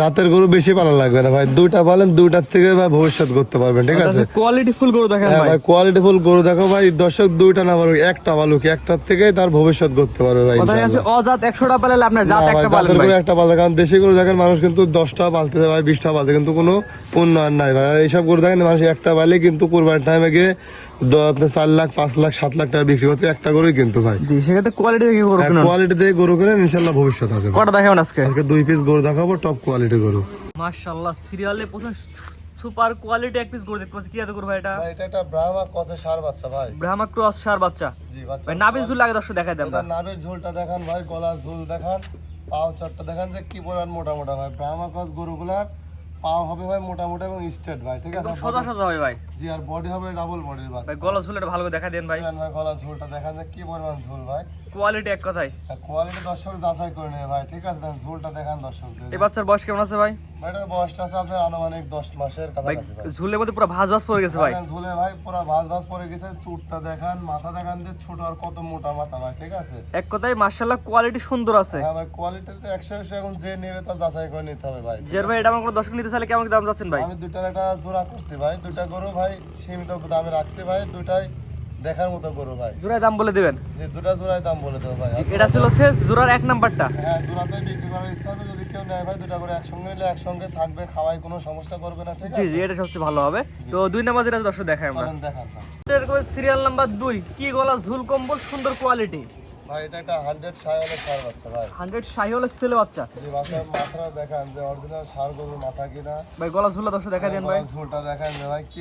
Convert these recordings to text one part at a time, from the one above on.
জাতের গরু বেশি পালা লাগবে না ভাই। দুইটা পালেন দুইটার থেকে ভাই ভবিষ্যৎ করতে পারবেন ঠিক আছে? কোয়ালিটি ফুল গরু দেখেন হ্যাঁ ভাই। কোয়ালিটি ফুল গরু দেখো ভাই দর্শক দুইটা না পারুক একটা পালুক একটার থেকে তার ভবিষ্যৎ করতে পারবে ভাই কথা আছে। অজাত একশোটা পালে আপনার জাত একটা ভাই। গরু একটা কারণ দেশি গরু দেখেন মানুষ কিন্তু দশটা পালতে যায় ভাই বিশটা পালতে কিন্তু কোনো উন্নয়ন নাই ভাই। এইসব গরু দেখেন মানুষ একটা পালে কিন্তু কোরবানির টাইমে গিয়ে দ- চার লাখ পাঁচ লাখ সাত লাখ টাকা বিক্রি করতে একটা গরুই কিন্তু ভাই। জি সেক্ষেত্রে কোয়ালিটি দেখে গরু কিনুন। কোয়ালিটি গরু কিনেন ইনশাল্লাহ ভবিষ্যৎ আছে কটা দেখাবেন আজকে? আজকে দুই পিস গরু দেখাবো টপ কোয়ালিটি গরু। মাশাআল্লাহ সিরিয়ালে প্রথম সুপার কোয়ালিটি এক পিস গরু দেখতে পাচ্ছি। কি এত গরু ভাই এটা? এটা একটা ব্রাহ্মা কসে সার বাচ্চা ভাই। ব্রাহ্মা ক্রস সার বাচ্চা। জি বাচ্চা ভাই নাবির ঝুল দর্শক দেখাই দেন নাভের ঝোলটা দেখান ভাই গলার ঝোল দেখান পাও চটটা দেখান যে কি পরিমাণ মোটা মোটা ভাই। ব্রাহ্মা কস গরুগুলার পাও হবে ভাই মোটা মোটা এবং স্ট্রেট ভাই ঠিক আছে? সোজা সোজা হবে ভাই। জি আর বডি হবে ডাবল বডির বাচ্চা। ভাই গলা ঝুলটা ভালো করে দেখা দেন ভাই। ভাই গলা ঝুলটা দেখা যে কি পরিমাণ ঝুল ভাই। কোয়ালিটি এক কথাই কোয়ালিটি দর্শক যাচাই করে নেবে ভাই ঠিক আছে? দেন ঝুলটা দেখান দর্শক এই বাচ্চার বয়স কেমন আছে ভাই ভাই? এটার বয়সটা আছে আপনার আনুমানিক দশ মাসের ভাই কাছাকাছি ভাই। ঝুলের মধ্যে পুরো ভাজ ভাজ পড়ে গেছে ভাই। দেখেন ঝুলে ভাই পুরো ভাঁজ ভাঁজ পড়ে গেছে চুটটা দেখান মাথা দেখান যে ছোট আর কত মোটা মাথা ভাই ঠিক আছে? এক কথায় মার্শাল্লাহ কোয়ালিটি সুন্দর আছে। হ্যাঁ ভাই কোয়ালিটিতে একশো একশো এখন যে নেবে তা যাচাই করে নিতে হবে ভাই জের ভাই এটা আমার কোনো দর্শক নিতে চাইলে কেমন দাম যাচ্ছেন ভাই? আমি দুটার একটা জোড়া করছি ভাই দুটা গরু ভাই সীমিত দামে রাখছি ভাই দুটাই দেখার মতো গরু ভাই। জোড়ায় দাম বলে দিবেন? যে দুটা জোড়ায় দাম বলে দেবো ভাই। এটা ছিল হচ্ছে জোড়ার এক নাম্বারটা। হ্যাঁ জোড়াতে বিক্রি করার ইচ্ছা আছে যদি কেউ নেয় ভাই দুটা করে একসঙ্গে নিলে একসঙ্গে থাকবে খাওয়াই কোনো সমস্যা করবে না ঠিক আছে? জি এটা সবচেয়ে ভালো হবে। তো দুই নাম্বার যেটা দর্শক দেখাই আমরা। দেখান সিরিয়াল নাম্বার দুই। কি গলা ঝুল কম্বল সুন্দর কোয়ালিটি ভাই এটা একটা সার বাচ্চা ভাই। ছেলে বাচ্চা। মাথাটা দেখান যে অরিজিনাল সার গরুর মাথা কিনা। ভাই গলা ঝুলা দর্শক দেখাই দেন ভাই। গলার দেখান যে ভাই কি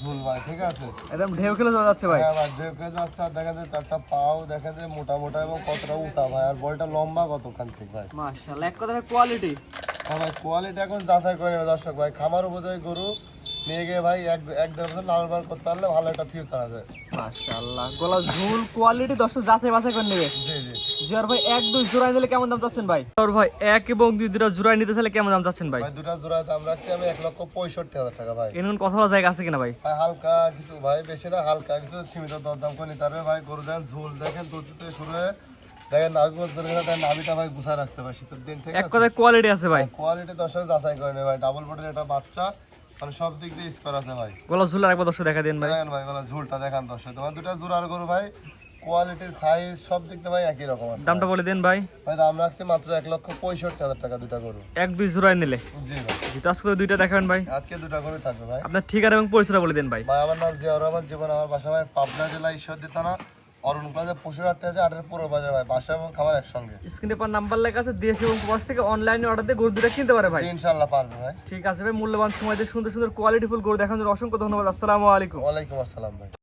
ঝুল ভাই ঠিক আছে? একদম ঢেউ খেলে চলে যাচ্ছে ভাই। হ্যাঁ ভাই দেখে যাচ্ছে আর দেখা যায় চারটা পাও দেখা যায় মোটা মোটা এবং কতটা উঁচা ভাই আর বলটা লম্বা কতখান ঠিক ভাই? মাশাআল্লাহ এক কথা কোয়ালিটি হ্যাঁ ভাই কোয়ালিটি এখন যাচাই করে দর্শক ভাই খামার উপযোগী গরু নিয়ে গিয়ে ভাই এক এক দেড় বছর লালন করতে পারলে ভালো একটা ফিউচার আছে। মাশাআল্লাহ। গলা ঝুল কোয়ালিটি দর্শক যাচাই বাছাই করে নেবে। জি জি। জিয়ার ভাই এক দুই নিলে কেমন দাম চাচ্ছেন ভাই? জিয়ার ভাই এক এবং দুই দুটা নিতে চাইলে কেমন দাম চাচ্ছেন ভাই? ভাই দুটা জোড়ায় দাম রাখছি আমি এক লক্ষ পঁয়ষট্টি হাজার টাকা ভাই। এমন কথা বলা জায়গা আছে কিনা ভাই? ভাই হালকা কিছু ভাই বেশি না হালকা কিছু সীমিত দরদাম করে নিতে পারবে ভাই। গরু দেন ঝুল দেখেন দুধ থেকে শুরু হয়ে দেখেন নাভি নাভিটা ভাই গুছায় রাখতে ভাই শীতের দিন ঠিক এক কথায় কোয়ালিটি আছে ভাই। কোয়ালিটি দর্শক যাচাই করে নেবে ভাই। ডাবল বডির একটা বাচ্চা মানে সব দিক দিয়ে স্কোর আছে ভাই। গলা ঝুল আর একবার দর্শক দেখা দেন ভাই। দেখেন ভাই ঝুলটা দেখান দর্শক। তোমার দুটা জোড়ার গরু ভাই কোয়ালিটি সাইজ সব দিক দিয়ে ভাই একই রকম আছে দামটা বলে দেন ভাই। ভাই দাম রাখছি মাত্র এক লক্ষ পঁয়ষট্টি হাজার টাকা দুটা গরু। এক দুই জোড়ায় নিলে। জি ভাই। জি তো আজকে দুইটা দেখাবেন ভাই। আজকে দুটা গরু থাকবে ভাই। আপনার ঠিকানা এবং পরিচয় বলে দেন ভাই। ভাই আমার নাম জিয়াউর রহমান জীবন আমার বাসা ভাই পাবনা জেলা ঈশ্বরদী থানা অরুণ প্লাজা পশুর হাট আছে আটের পুরো বাজার ভাই। বাসা এবং খাবার একসঙ্গে। স্ক্রিনে পর নাম্বার লেখা আছে দেশ এবং প্রবাস থেকে অনলাইনে অর্ডার দিয়ে গরু দুটা কিনতে পারে ভাই। ইনশাআল্লাহ পারবে ভাই। ঠিক আছে ভাই মূল্যবান সময় দিয়ে সুন্দর সুন্দর কোয়ালিটিফুল গরু দেখানোর অসংখ্য ধন্যবাদ। আসসালামু আলাইকুম। ওয়ালাইকুম আসসালাম ভাই।